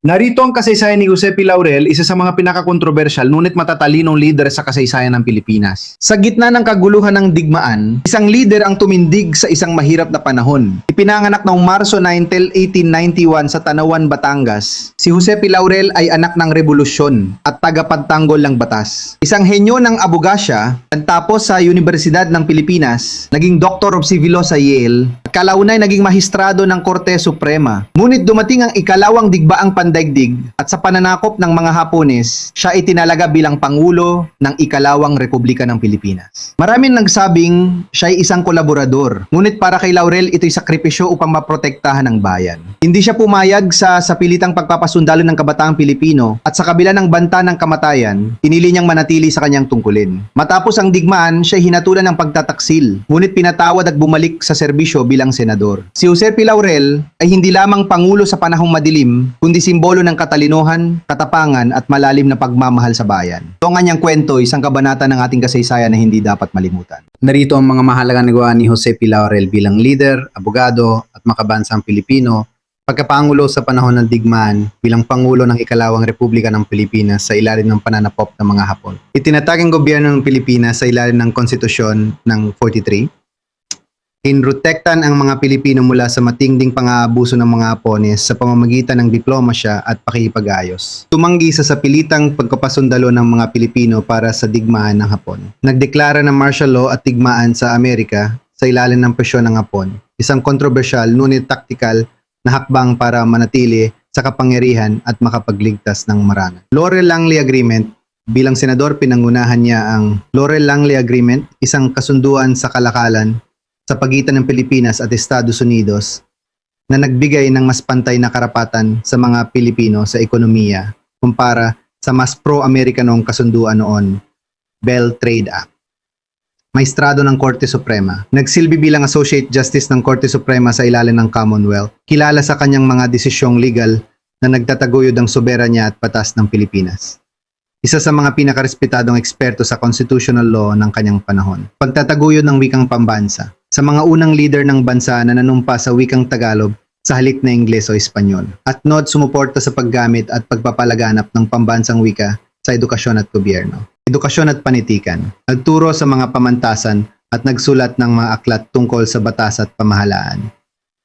Narito ang kasaysayan ni Jose P. Laurel, isa sa mga pinakakontrobersyal ngunit matatalinong leader sa kasaysayan ng Pilipinas. Sa gitna ng kaguluhan ng digmaan, isang leader ang tumindig sa isang mahirap na panahon. Ipinanganak noong Marso 9, 1891 sa Tanawan, Batangas. Si Jose P. Laurel ay anak ng revolusyon at tagapagtanggol ng batas. Isang henyo ng abogasya, nagtapos sa Universidad ng Pilipinas, naging Doctor of Civil Law sa Yale, kalaunay naging mahistrado ng Korte Suprema. Ngunit dumating ang ikalawang digbaang pandaigdig at sa pananakop ng mga Hapones, siya itinalaga bilang Pangulo ng ikalawang Republika ng Pilipinas. Maraming nagsabing siya ay isang kolaborador, ngunit para kay Laurel ito'y sakripisyo upang maprotektahan ang bayan. Hindi siya pumayag sa sapilitang pagpapasundalo ng kabataang Pilipino at sa kabila ng banta ng kamatayan, pinili niyang manatili sa kanyang tungkulin. Matapos ang digmaan, siya hinatulan ng pagtataksil, ngunit pinatawad at bumalik sa serbisyo bilang senador. Si Jose P. Laurel ay hindi lamang pangulo sa panahong madilim, kundi simbolo ng katalinuhan, katapangan at malalim na pagmamahal sa bayan. Ito ang kanyang kwento, isang kabanata ng ating kasaysayan na hindi dapat malimutan. Narito ang mga mahalagang nagawa ni Jose P. Laurel bilang leader, abogado at makabansang Pilipino pagkapangulo sa panahon ng digmaan bilang Pangulo ng Ikalawang Republika ng Pilipinas sa ilalim ng pananapop ng mga Hapon. Itinatag ang gobyerno ng Pilipinas sa ilalim ng konstitusyon ng 43. Inrutektan ang mga Pilipino mula sa matinding pang-aabuso ng mga Hapones sa pamamagitan ng diplomasya at pakikipag-ayos. Tumanggi sa sapilitang pagkapasundalo ng mga Pilipino para sa digmaan ng Hapon. Nagdeklara ng martial law at digmaan sa Amerika sa ilalim ng presyon ng Hapon. Isang kontrobersyal ngunit taktikal na hakbang para manatili sa kapangyarihan at makapagligtas ng marami. Laurel Langley Agreement Bilang senador, pinangunahan niya ang Laurel Langley Agreement, isang kasunduan sa kalakalan sa pagitan ng Pilipinas at Estados Unidos na nagbigay ng mas pantay na karapatan sa mga Pilipino sa ekonomiya kumpara sa mas pro-Amerikanong kasunduan noon, Bell Trade Act. Maestrado ng Korte Suprema. Nagsilbi bilang Associate Justice ng Korte Suprema sa ilalim ng Commonwealth. Kilala sa kanyang mga desisyong legal na nagtataguyod ang soberanya at batas ng Pilipinas. Isa sa mga pinakarespetadong eksperto sa constitutional law ng kanyang panahon. Pagtataguyod ng wikang pambansa. Sa mga unang leader ng bansa na nanumpa sa wikang Tagalog sa halik na Ingles o Espanyol. At nod sumuporta sa paggamit at pagpapalaganap ng pambansang wika sa edukasyon at gobyerno. Edukasyon at panitikan. Nagturo sa mga pamantasan at nagsulat ng mga aklat tungkol sa batas at pamahalaan.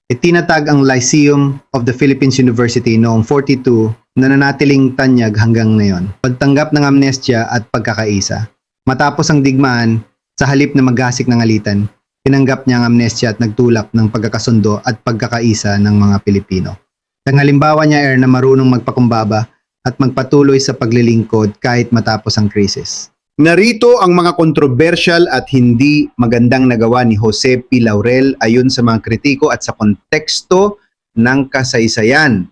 Itinatag ang Lyceum of the Philippines University noong 42 na nanatiling tanyag hanggang ngayon. Pagtanggap ng amnestia at pagkakaisa. Matapos ang digmaan, sa halip na maghasik ng alitan, tinanggap niya ang amnestia at nagtulak ng pagkakasundo at pagkakaisa ng mga Pilipino. Ang halimbawa niya er na marunong magpakumbaba at magpatuloy sa paglilingkod kahit matapos ang krisis. Narito ang mga kontrobersyal at hindi magandang nagawa ni Jose P. Laurel ayon sa mga kritiko at sa konteksto ng kasaysayan.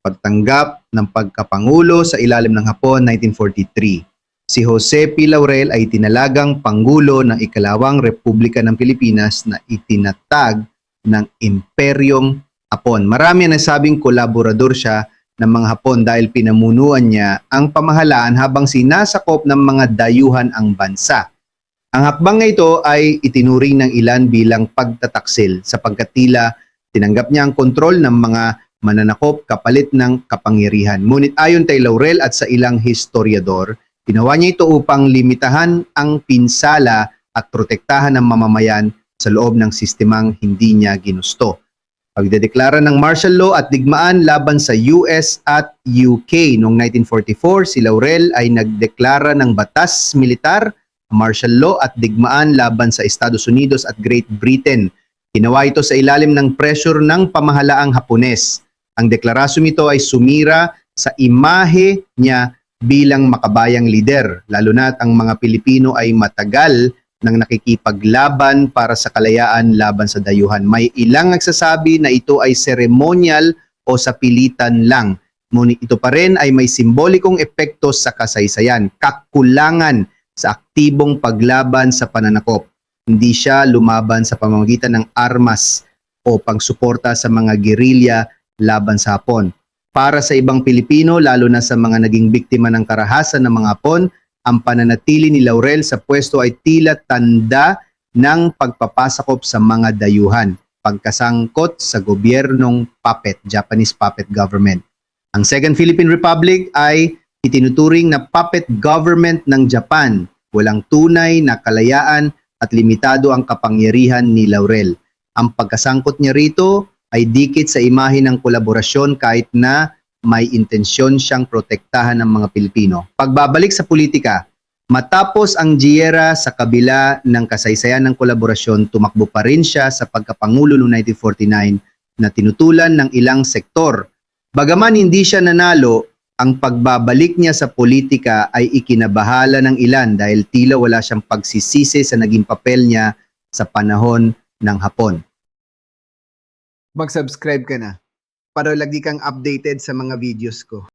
Pagtanggap ng pagkapangulo sa ilalim ng Hapon 1943. Si Jose P. Laurel ay tinalagang Pangulo ng Ikalawang Republika ng Pilipinas na itinatag ng Imperyong Hapon. Marami ang nasabing kolaborador siya ng mga Hapon dahil pinamunuan niya ang pamahalaan habang sinasakop ng mga dayuhan ang bansa. Ang hakbang na ito ay itinuring ng ilan bilang pagtataksil sapagkat tila tinanggap niya ang kontrol ng mga mananakop kapalit ng kapangyarihan. Ngunit ayon kay Laurel at sa ilang historiador, ginawa niya ito upang limitahan ang pinsala at protektahan ng mamamayan sa loob ng sistemang hindi niya ginusto. Pagdedeklara ng martial law at digmaan laban sa US at UK noong 1944, si Laurel ay nagdeklara ng batas militar, martial law at digmaan laban sa Estados Unidos at Great Britain. Ginawa ito sa ilalim ng pressure ng pamahalaang Hapones. Ang deklarasyon ito ay sumira sa imahe niya bilang makabayang lider, lalo na ang mga Pilipino ay matagal nang nakikipaglaban para sa kalayaan laban sa dayuhan. May ilang nagsasabi na ito ay seremonyal o sa pilitan lang. Ngunit ito pa rin ay may simbolikong epekto sa kasaysayan, kakulangan sa aktibong paglaban sa pananakop. Hindi siya lumaban sa pamamagitan ng armas o pagsuporta sa mga gerilya laban sa Hapon. Para sa ibang Pilipino, lalo na sa mga naging biktima ng karahasan ng mga Hapon, ang pananatili ni Laurel sa pwesto ay tila tanda ng pagpapasakop sa mga dayuhan, pagkasangkot sa gobyernong puppet, Japanese puppet government. Ang Second Philippine Republic ay itinuturing na puppet government ng Japan. Walang tunay na kalayaan at limitado ang kapangyarihan ni Laurel. Ang pagkasangkot niya rito ay dikit sa imahe ng kolaborasyon kahit na may intensyon siyang protektahan ng mga Pilipino. Pagbabalik sa politika, matapos ang Giera sa kabila ng kasaysayan ng kolaborasyon, tumakbo pa rin siya sa pagkapangulo noong 1949 na tinutulan ng ilang sektor. Bagaman hindi siya nanalo, ang pagbabalik niya sa politika ay ikinabahala ng ilan dahil tila wala siyang pagsisisi sa naging papel niya sa panahon ng Hapon. Mag-subscribe ka na para lagi kang updated sa mga videos ko.